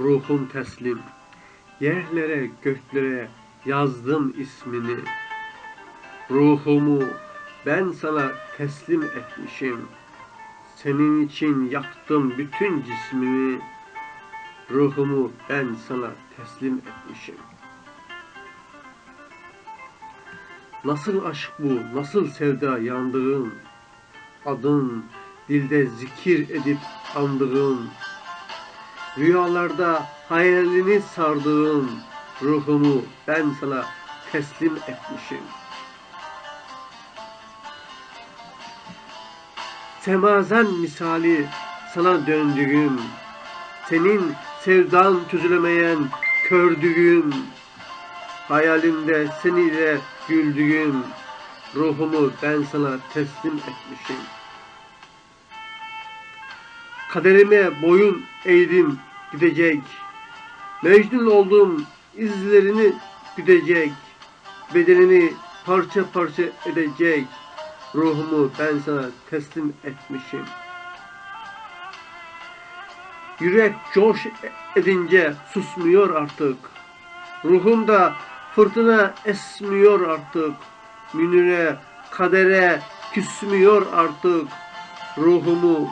ruhum teslim. Yerlere göklere yazdım ismini. Ruhumu ben sana teslim etmişim. Senin için yaktım bütün cismimi. Ruhumu ben sana teslim etmişim. Nasıl aşk bu, nasıl sevda yandığım, adın dilde zikir edip andığım, rüyalarda hayalini sardığım ruhumu ben sana teslim etmişim. Semazen misali sana döndüğüm, senin sevdan çözülemeyen kördüğüm, hayalimde seniyle güldüğüm ruhumu ben sana teslim etmişim. Kaderime boyun eğdim gidecek. Mecnun oldum izlerini güdecek. Bedenini parça parça edecek. Ruhumu ben sana teslim etmişim. Yürek coş edince susmuyor artık. Ruhumda fırtına esmiyor artık. Münire, kadere küsmüyor artık. Ruhumu,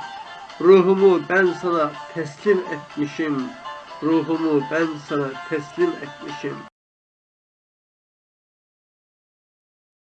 ruhumu ben sana teslim etmişim. Ruhumu ben sana teslim etmişim.